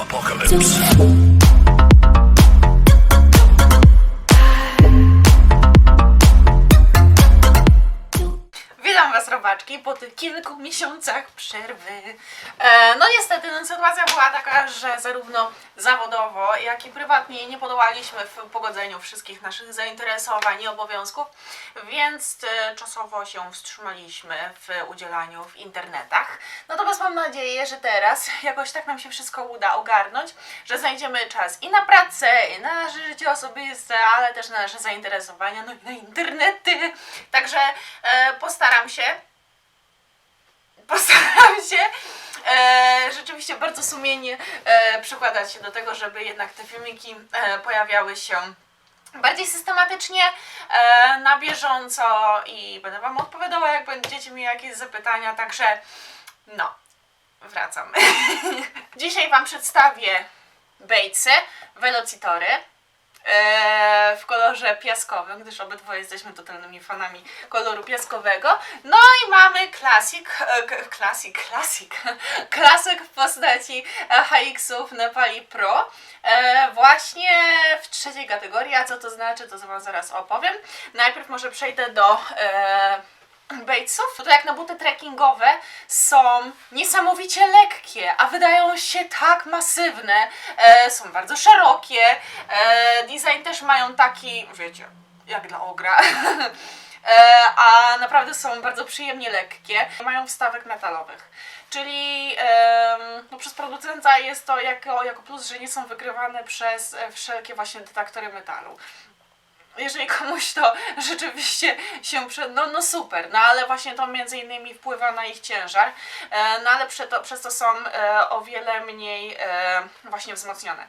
Apocalypse. Tych kilku miesiącach przerwy. E, no niestety, no, sytuacja była taka, że zarówno zawodowo, jak i prywatnie nie podołaliśmy w pogodzeniu wszystkich naszych zainteresowań i obowiązków, więc e, czasowo się wstrzymaliśmy w udzielaniu w internetach. Natomiast mam nadzieję, że teraz jakoś tak nam się wszystko uda ogarnąć, że znajdziemy czas i na pracę, i na nasze życie osobiste, ale też na nasze zainteresowania, no i na internety. Także e, postaram się postaram się e, bardzo sumiennie e, się do tego, żeby jednak te filmiki e, pojawiały się bardziej systematycznie, e, na bieżąco i będę Wam odpowiadała, jak będziecie mieli jakieś zapytania, także no, wracam. Dzisiaj Wam przedstawię Batesy, Velocitory. E, W kolorze piaskowym, gdyż obydwoje jesteśmy totalnymi fanami koloru piaskowego. No i mamy klasik, e, klasik, klasik, klasyk w postaci HX-ów Nepali Pro. E, właśnie w trzeciej kategorii, a co to znaczy, to Wam zaraz opowiem. Najpierw może przejdę do Batesów. To jak na buty trekkingowe są niesamowicie lekkie, a wydają się tak masywne. E, są bardzo szerokie. E, design też mają taki, wiecie, jak dla ogra. E, a naprawdę są bardzo przyjemnie lekkie. Mają wstawek metalowych. Czyli no, przez producenta jest to jako, jako plus, że nie są wykrywane przez e, wszelkie właśnie detektory metalu jeżeli komuś to rzeczywiście się prze... no, no super, no ale właśnie to między innymi wpływa na ich ciężar, e, no ale prze to, przez to są e, o wiele mniej e, właśnie wzmocnione.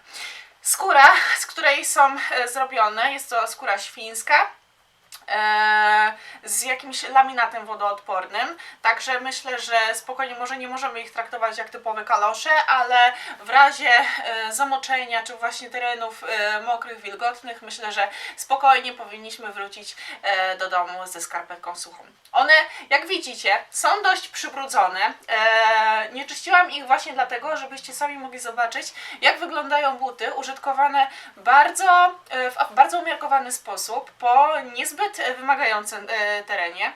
Skóra, z której są zrobione, jest to skóra świńska, z jakimś laminatem wodoodpornym. Także myślę, że spokojnie może nie możemy ich traktować jak typowe kalosze, ale w razie e, zamoczenia czy właśnie terenów e, mokrych, wilgotnych, myślę, że spokojnie powinniśmy wrócić e, do domu ze skarpetką suchą. One, jak widzicie, są dość przybrudzone. E, nie czyściłam ich właśnie dlatego, żebyście sami mogli zobaczyć, jak wyglądają buty użytkowane bardzo, e, w bardzo umiarkowany sposób po niezbyt e, wymagającym e, terenie.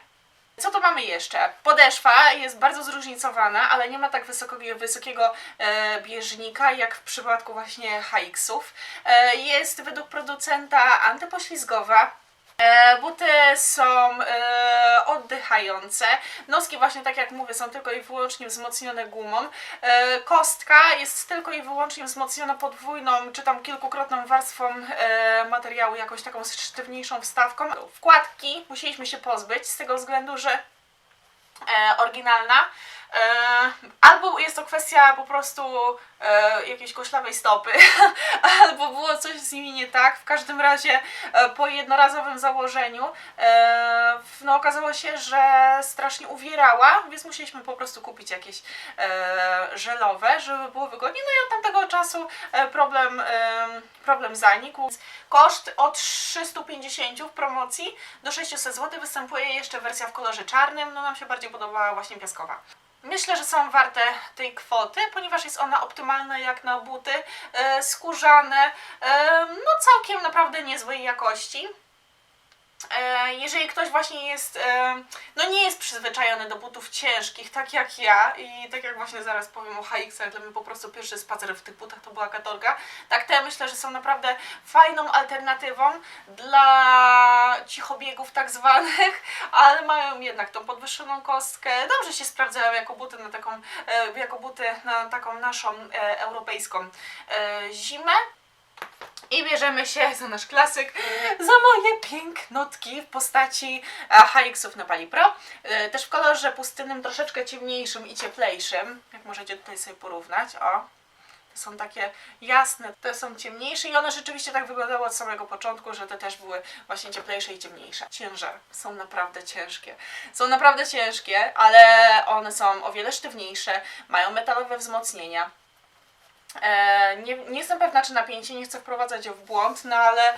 Co tu mamy jeszcze? Podeszwa jest bardzo zróżnicowana, ale nie ma tak wysokiego, wysokiego e, bieżnika jak w przypadku właśnie HX-ów. E, jest według producenta antypoślizgowa. E, buty są e, oddychające. Noski właśnie tak jak mówię są tylko i wyłącznie wzmocnione gumą. E, kostka jest tylko i wyłącznie wzmocniona podwójną czy tam kilkukrotną warstwą materiału, jakąś taką sztywniejszą wstawką. Wkładki musieliśmy się pozbyć z tego względu, że oryginalna. E, albo jest to kwestia po prostu e, jakiejś koślawej stopy, albo było coś z nimi nie tak. W każdym razie e, po jednorazowym założeniu no, okazało się, że strasznie uwierała, więc musieliśmy po prostu kupić jakieś żelowe, żeby było wygodnie. No i od tamtego czasu problem, problem zanikł. Koszt od 350 w promocji do 600 zł występuje jeszcze wersja w kolorze czarnym. No nam się bardziej podobała właśnie piaskowa. Myślę, że są warte tej kwoty, ponieważ jest ona optymalna jak na buty e, skórzane, e, no całkiem naprawdę niezłej jakości. E, jeżeli ktoś właśnie jest, e, no nie jest przyzwyczajony do butów ciężkich, tak jak ja i tak jak właśnie zaraz powiem o HX-ach, dla mnie po prostu pierwszy spacer w tych butach to była katorga, tak te myślę, że są naprawdę fajną alternatywą dla cichobiegów tak zwanych, ale mają jednak tą podwyższoną kostkę, dobrze się sprawdzają jako buty na taką, e, jako buty na taką naszą europejską zimę. I bierzemy się za nasz klasyk, za moje pięknotki w postaci e, HX-ów na Pali Pro. E, Też w kolorze pustynnym, troszeczkę ciemniejszym i cieplejszym, jak możecie tutaj sobie porównać. O, te są takie jasne, te są ciemniejsze i one rzeczywiście tak wyglądały od samego początku, że te też były właśnie cieplejsze i ciemniejsze. Ciężar są naprawdę ciężkie. Są naprawdę ciężkie, ale one są o wiele sztywniejsze, mają metalowe wzmocnienia. E, nie, nie jestem pewna, czy napięcie, nie chcę wprowadzać w błąd, no ale,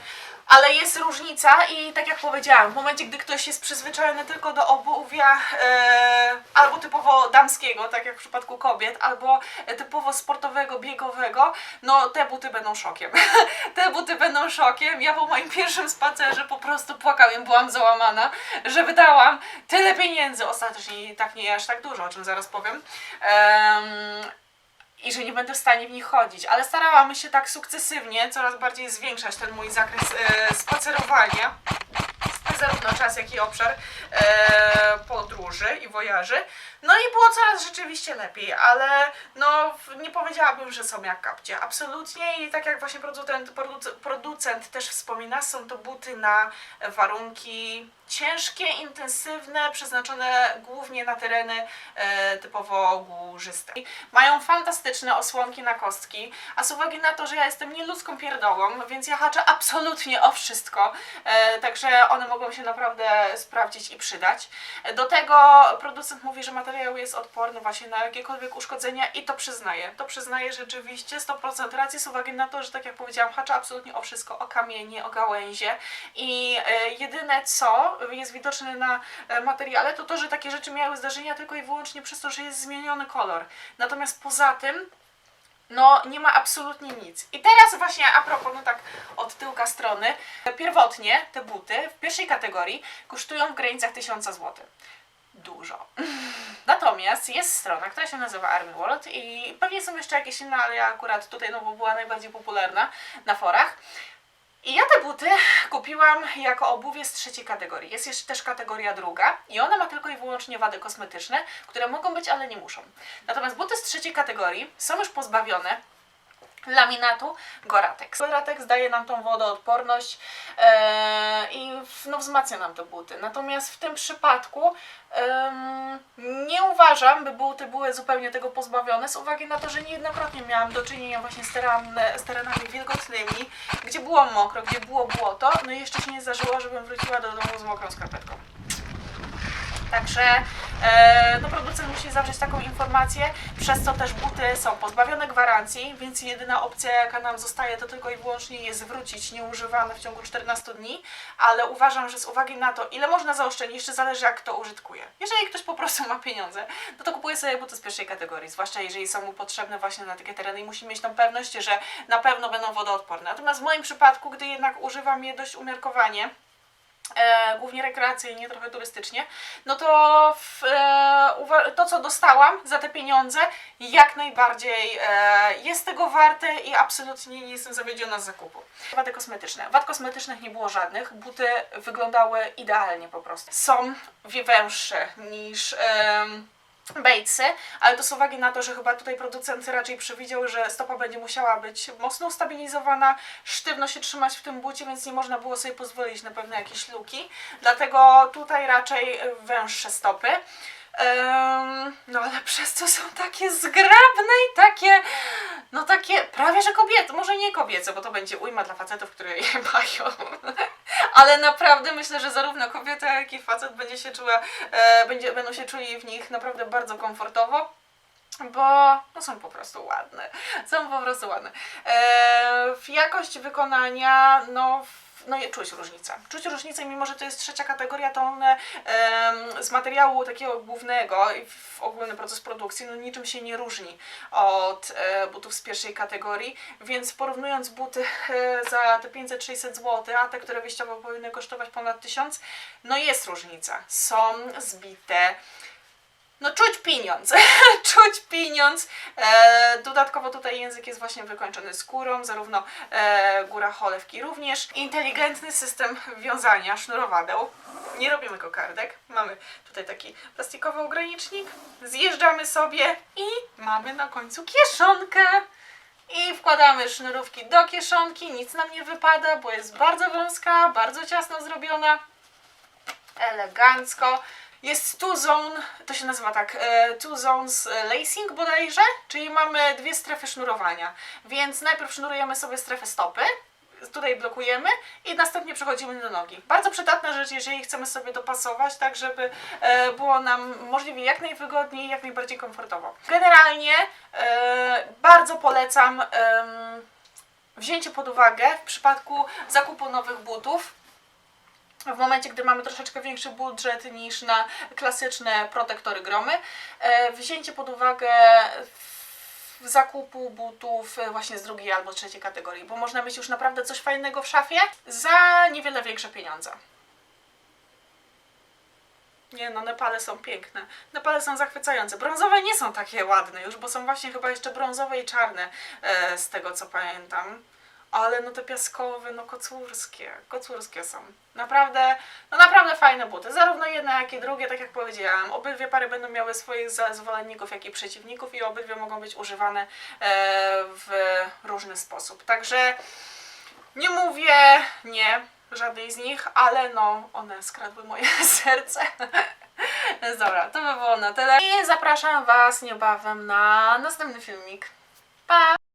ale jest różnica i tak jak powiedziałam, w momencie, gdy ktoś jest przyzwyczajony tylko do obuwia e, albo typowo damskiego, tak jak w przypadku kobiet, albo typowo sportowego, biegowego, no te buty będą szokiem. te buty będą szokiem. Ja po moim pierwszym spacerze po prostu płakałem, byłam załamana, że wydałam tyle pieniędzy, ostatecznie tak nie aż tak dużo, o czym zaraz powiem. Em, i że nie będę w stanie w nich chodzić, ale starałam się tak sukcesywnie coraz bardziej zwiększać ten mój zakres e, spacerowania, zarówno czas, jak i obszar e, podróży i wojaży. No i było coraz rzeczywiście lepiej, ale no nie powiedziałabym, że są jak kapcie. Absolutnie i tak jak właśnie producent, produc- producent też wspomina, są to buty na warunki ciężkie, intensywne, przeznaczone głównie na tereny e, typowo górzyste. Mają fantastyczne osłonki na kostki, a z uwagi na to, że ja jestem nieludzką pierdołą, więc ja haczę absolutnie o wszystko, e, także one mogą się naprawdę sprawdzić i przydać. Do tego producent mówi, że materiał jest odporny właśnie na jakiekolwiek uszkodzenia i to przyznaję. To przyznaję rzeczywiście 100% racji z uwagi na to, że tak jak powiedziałam, haczę absolutnie o wszystko, o kamienie, o gałęzie i e, jedyne co jest widoczne na e, materiale to to, że takie rzeczy miały zdarzenia tylko i wyłącznie przez to, że jest zmieniony kolor. Natomiast poza tym no nie ma absolutnie nic. I teraz właśnie a propos, no tak od tyłka strony, pierwotnie te buty w pierwszej kategorii kosztują w granicach 1000 zł. Dużo. Natomiast jest strona, która się nazywa Army World i pewnie są jeszcze jakieś inne, ale ja akurat tutaj no bo była najbardziej popularna na forach. I ja te buty kupiłam jako obuwie z trzeciej kategorii. Jest jeszcze też kategoria druga i ona ma tylko i wyłącznie wady kosmetyczne, które mogą być, ale nie muszą. Natomiast buty z trzeciej kategorii są już pozbawione laminatu Goratex. Goratex daje nam tą wodoodporność e, i no, wzmacnia nam te buty. Natomiast w tym przypadku em, nie uważam, by buty były zupełnie tego pozbawione z uwagi na to, że niejednokrotnie miałam do czynienia właśnie z, z terenami wilgotnymi, gdzie było mokro, gdzie było błoto, no i jeszcze się nie zdarzyło, żebym wróciła do domu z mokrą skarpetką. Także no, producent musi zawrzeć taką informację, przez co też buty są pozbawione gwarancji, więc jedyna opcja jaka nam zostaje to tylko i wyłącznie je zwrócić nieużywane w ciągu 14 dni, ale uważam, że z uwagi na to ile można zaoszczędzić, jeszcze zależy jak kto użytkuje. Jeżeli ktoś po prostu ma pieniądze, no to kupuje sobie buty z pierwszej kategorii, zwłaszcza jeżeli są mu potrzebne właśnie na takie tereny i musi mieć tą pewność, że na pewno będą wodoodporne. Natomiast w moim przypadku, gdy jednak używam je dość umiarkowanie, e, głównie rekreacyjnie, trochę turystycznie, no to w, e, to, co dostałam za te pieniądze, jak najbardziej e, jest tego warte i absolutnie nie jestem zawiedziona z zakupu. Wady kosmetyczne. Wad kosmetycznych nie było żadnych, buty wyglądały idealnie po prostu. Są węższe niż... Batesy, ale to z uwagi na to, że chyba tutaj producent raczej przewidział, że stopa będzie musiała być mocno ustabilizowana, sztywno się trzymać w tym bucie, więc nie można było sobie pozwolić na pewne jakieś luki. Dlatego tutaj raczej węższe stopy. Em, no ale przez co są takie zgrabne i takie, no takie prawie że kobiety, może nie kobiece, bo to będzie ujma dla facetów, które je mają. Ale naprawdę myślę, że zarówno kobieta, jak i facet będzie się czuła, e, będzie, będą się czuli w nich naprawdę bardzo komfortowo. Bo no są po prostu ładne. Są po prostu ładne. E, w jakość wykonania, no, no je- czuć różnicę. Czuć różnicę, mimo że to jest trzecia kategoria, to one em, z materiału takiego głównego i w ogólny proces produkcji no niczym się nie różni od e, butów z pierwszej kategorii, więc porównując buty e, za te 500-600 zł, a te, które wyjściowo powinny kosztować ponad 1000, no jest różnica. Są zbite no czuć pieniądz, czuć pieniądz. E, dodatkowo tutaj język jest właśnie wykończony skórą, zarówno e, góra cholewki również. Inteligentny system wiązania sznurowadeł. Nie robimy kokardek. Mamy tutaj taki plastikowy ogranicznik. Zjeżdżamy sobie i mamy na końcu kieszonkę. I wkładamy sznurówki do kieszonki, nic nam nie wypada, bo jest bardzo wąska, bardzo ciasno zrobiona elegancko. Jest two zone, to się nazywa tak, e, two zones e, lacing bodajże, czyli mamy dwie strefy sznurowania. Więc najpierw sznurujemy sobie strefę stopy, tutaj blokujemy i następnie przechodzimy do nogi. Bardzo przydatna rzecz, jeżeli chcemy sobie dopasować, tak żeby e, było nam możliwie jak najwygodniej, jak najbardziej komfortowo. Generalnie bardzo polecam wzięcie pod uwagę w przypadku zakupu nowych butów. W momencie, gdy mamy troszeczkę większy budżet niż na klasyczne protektory gromy, e, wzięcie pod uwagę zakupu butów e, właśnie z drugiej albo trzeciej kategorii, bo można mieć już naprawdę coś fajnego w szafie za niewiele większe pieniądze. Nie no, Nepale są piękne. Nepale są zachwycające. Brązowe nie są takie ładne już, bo są właśnie chyba jeszcze brązowe i czarne, e, z tego co pamiętam. Ale no te piaskowe, no kocurskie, kocurskie są. Naprawdę, no naprawdę fajne buty. Zarówno jedne, jak i drugie, tak jak powiedziałam. Obydwie pary będą miały swoich zwolenników, jak i przeciwników i obydwie mogą być używane e, w różny sposób. Także nie mówię nie żadnej z nich, ale no one skradły moje serce. Dobra, to by było na tyle. I zapraszam Was niebawem na następny filmik. Pa!